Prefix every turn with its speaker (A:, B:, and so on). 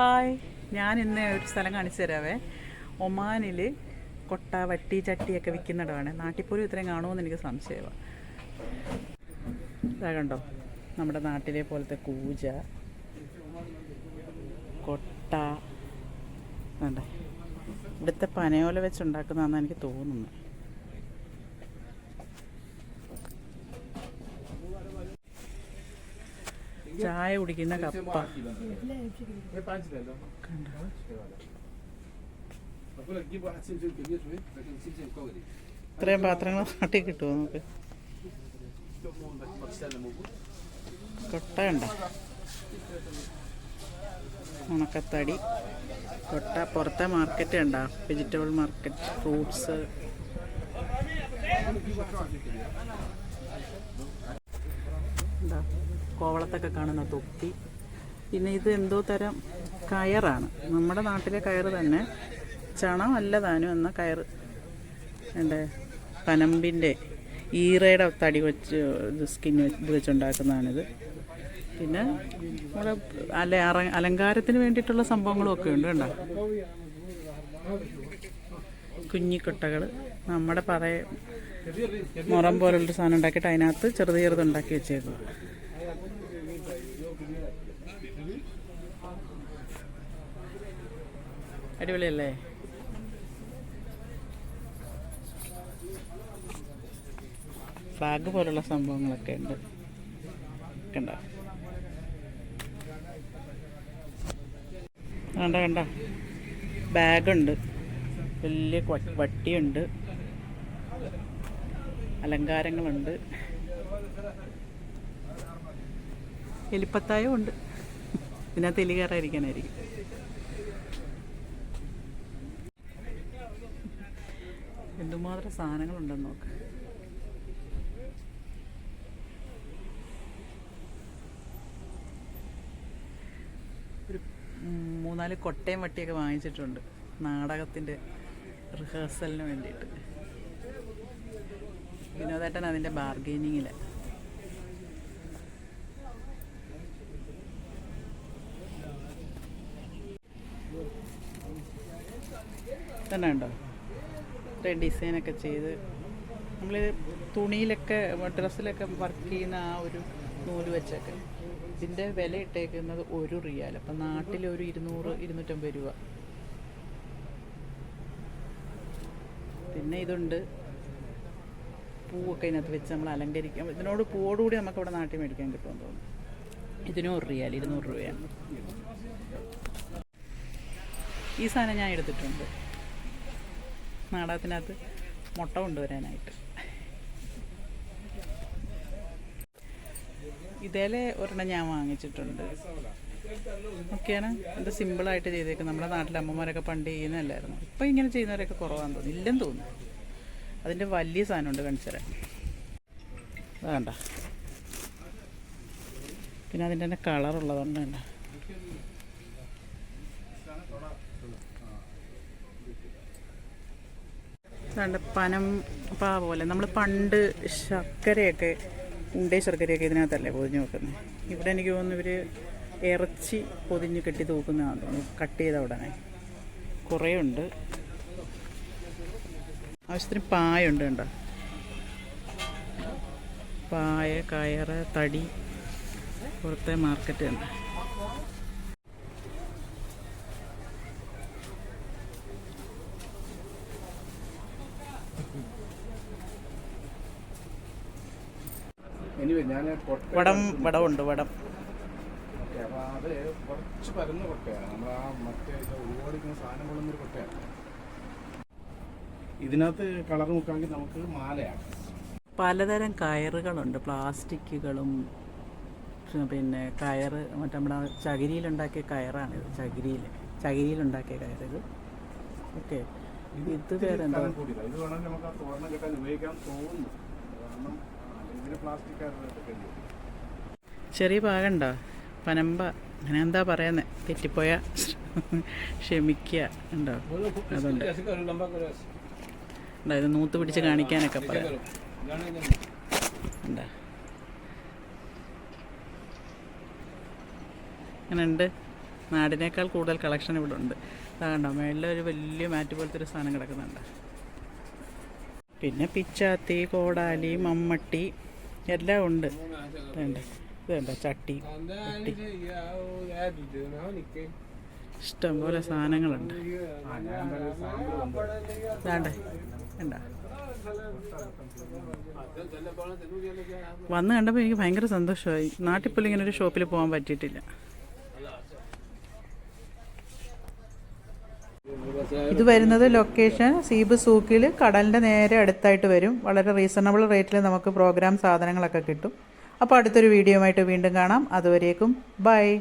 A: Hi. ഞാൻ ഇന്ന് ഒരു സ്ഥലം കാണിച്ചു തരാവേ. ഒമാനിൽ കൊട്ട വട്ടി ചട്ടിയൊക്കെ വിൽക്കുന്നിടമാണ്. നാട്ടിൽ പോലും ഇത്രയും കാണുമെന്ന് എനിക്ക് സംശയമാണ് ഇതാ കണ്ടോ? നമ്മുടെ നാട്ടിലെ പോലത്തെ കൂജ കൊട്ട വേണ്ടേ ഇവിടുത്തെ പനയോല വെച്ചുണ്ടാക്കുന്നതാണെന്ന് എനിക്ക് തോന്നുന്നു. ചായ കുടിക്കുന്ന കപ്പ. ഇത്രയും പാത്രങ്ങൾ നാട്ടിൽ കിട്ടുമോ നമുക്ക്? കൊട്ടയുണ്ടോ ഉണക്കത്തടി. കൊട്ട പുറത്തെ മാർക്കറ്റ് ഉണ്ട? വെജിറ്റബിൾ മാർക്കറ്റ് ഫ്രൂട്ട്സ് കോവളത്തൊക്കെ കാണുന്ന തൊപ്പി. പിന്നെ ഇത് എന്തോ തരം കയറാണ്. നമ്മുടെ നാട്ടിലെ കയറ് തന്നെ ചണമല്ല താനും എന്ന കയറ്. എന്റെ പനമ്പിന്റെ ഈറയുടെ തടി വെച്ച് ഇത് സ്കിൻ ഇത് വെച്ചുണ്ടാക്കുന്നതാണിത്. പിന്നെ നമ്മുടെ അല അറ അലങ്കാരത്തിന് വേണ്ടിയിട്ടുള്ള സംഭവങ്ങളും ഒക്കെ ഉണ്ട് കേട്ടോ കുഞ്ഞിക്കൊട്ടകൾ നമ്മുടെ പറയ മുറം പോലുള്ളൊരു സാധനം ഉണ്ടാക്കിയിട്ട് അതിനകത്ത് ചെറുത് ചെറുത് ഉണ്ടാക്കി അടിപൊളിയല്ലേ? ഫ്ലാഗ് പോലുള്ള സംഭവങ്ങളൊക്കെ ഉണ്ട്. കണ്ട? കണ്ട കണ്ട? ബാഗുണ്ട്. വലിയ വട്ടിയുണ്ട്. അലങ്കാരങ്ങളുണ്ട്. എലിപ്പത്തായും ഉണ്ട് ഇതിനകത്ത് എലി കയറാതിരിക്കാനായിരിക്കും. എന്തുമാത്രം സാധനങ്ങളുണ്ടെന്ന് നോക്ക്. ഒരു മൂന്നാൽ കൊട്ടയും വട്ടിയൊക്കെ വാങ്ങിച്ചിട്ടുണ്ട്. നാടകത്തിന്റെ റിഹേഴ്സലിന് വേണ്ടിയിട്ട്. വിനോദേട്ടൻ അതിന്റെ ബാർഗെയിനിങ്ങിൽ. തന്നെ ഉണ്ടോ? ഡിസൈനൊക്കെ ചെയ്ത് നമ്മൾ തുണിയിലൊക്കെ ഡ്രസ്സിലൊക്കെ വർക്ക് ചെയ്യുന്ന ആ ഒരു നൂൽ വെച്ചൊക്കെ ഇതിന്റെ വില ഇട്ടേക്കുന്നത് ഒരു റിയാൽ അപ്പം നാട്ടിൽ ഒരു ഇരുന്നൂറ് ഇരുന്നൂറ്റമ്പത് രൂപ. പിന്നെ ഇതുണ്ട്. പൂവൊക്കെ ഇതിനകത്ത് വെച്ച് നമ്മൾ അലങ്കരിക്കാം ഇതിനോട് പൂവോടുകൂടി നമുക്ക് ഇവിടെ നാട്ടിൽ മേടിക്കാൻ കിട്ടുമെന്ന് തോന്നുന്നു. ഇതിനും ഒരു റിയാൽ ഇരുന്നൂറ് രൂപയാണ്. ഈ സാധനം ഞാൻ എടുത്തിട്ടുണ്ട്. നാടകത്തിനകത്ത് മുട്ട കൊണ്ടുവരാനായിട്ട്. ഇതേലെ ഒരെണ്ണം ഞാൻ വാങ്ങിച്ചിട്ടുണ്ട്. ഒക്കെയാണ് ഇത് സിമ്പിളായിട്ട് ചെയ്തേക്കും നമ്മുടെ നാട്ടിലെ അമ്മമാരൊക്കെ പണ്ട് ചെയ്യുന്നതല്ലായിരുന്നു. ഇപ്പം ഇങ്ങനെ ചെയ്യുന്നവരൊക്കെ കുറവാന്ന് തോന്നുന്നു. ഇല്ലെന്ന് തോന്നുന്നു. അതിന്റെ വലിയ സാധനമുണ്ട് കാണിച്ചുതരാം വേണ്ട പിന്നെ അതിന്റെ തന്നെ കളറുള്ളതുകൊണ്ട് വേണ്ട അതുകൊണ്ട് പനം പാ പോലെ. നമ്മൾ പണ്ട് ശർക്കരയൊക്കെ ഉണ്ടേ ശർക്കരയൊക്കെ ഇതിനകത്തല്ലേ പൊതിഞ്ഞ് വെക്കുന്നത് ഇവിടെ എനിക്ക് തോന്നുന്നു ഇവർ ഇറച്ചി പൊതിഞ്ഞ് കെട്ടി തൂക്കുന്നതാണെന്ന് തോന്നുന്നു. കട്ട് ചെയ്ത ഉടനെ. കുറേ ഉണ്ട്. ആവശ്യത്തിന് പായുണ്ട് കണ്ടോ? പായ കയറ് തടി പുറത്തെ മാർക്കറ്റ് ഉണ്ട്
B: എനിവേ ഞാൻ
A: വടം വടമുണ്ട് വടം.
B: ഓക്കേ, അപ്പൊ അത് കുറച്ച് പരന്ന കൊട്ടയാണ്. നമ്മൾ ആ മറ്റേ ഇത് ഓടിക്കുന്ന സാധനം കൊള്ളുന്നൊരു കൊട്ടയാണ്. ഇതിനകത്ത് കളർ നോക്കാമെങ്കിൽ നമുക്ക് മാലയാണ്.
A: പലതരം കയറുകളുണ്ട്. പ്ലാസ്റ്റിക്കുകളും പിന്നെ കയറ് മറ്റേ നമ്മുടെ ചകിരിയിലുണ്ടാക്കിയ കയറാണിത് ചകിരിയിൽ ചകിരിയിലുണ്ടാക്കിയ കയറിത് ഓക്കെ. ഇത് വേറെ എന്താ.
B: ഇത് വേണമെങ്കിൽ നമുക്ക് ആ തോരണം കെട്ടാൻ ഉപയോഗിക്കാൻ തോന്നുന്നു. കാരണം ഇതിന് പ്ലാസ്റ്റിക് എടുക്കേണ്ടി വരും
A: ചെറിയ പാകണ്ടോ? പനമ്പ. അങ്ങനെ എന്താ പറയുന്നത് തെറ്റിപ്പോയ ക്ഷമിക്കുക ഉണ്ടോ? അതുണ്ട്. ഇത് നൂത്ത് പിടിച്ച് കാണിക്കാനൊക്കെ പറയാം. ഉണ്ടോ അങ്ങനെ ഉണ്ട്? നാടിനേക്കാൾ കൂടുതൽ കളക്ഷൻ ഇവിടെ ഉണ്ട്. അതാകണ്ടോ മേളിൽ ഒരു വലിയ മാറ്റ് പോലത്തെ ഒരു സാധനം കിടക്കുന്നുണ്ട്. പിന്നെ പിച്ചാത്തി കോടാലി മമ്മട്ടി എല്ലാം ഉണ്ട്. വേണ്ട ഇത് വേണ്ട ചട്ടി ചട്ടി. ഇഷ്ടംപോലെ സാധനങ്ങളുണ്ട്. വേണ്ടേ വേണ്ട. വന്ന് കണ്ടപ്പോൾ എനിക്ക് ഭയങ്കര സന്തോഷമായി. നാട്ടിൽ പോലും ഇങ്ങനെ ഒരു ഷോപ്പിൽ പോകാൻ പറ്റിയിട്ടില്ല. ഇത് വരുന്നത് ലൊക്കേഷൻ സീബ് സൂക്കിൽ കടലിന്റെ നേരെ അടുത്തായിട്ട് വരും. വളരെ റീസണബിൾ റേറ്റിൽ നമുക്ക് പ്രോഗ്രാം സാധനങ്ങളൊക്കെ കിട്ടും. അപ്പോൾ അടുത്തൊരു വീഡിയോ ആയിട്ട് വീണ്ടും കാണാം. അതുവരേക്കും ബൈ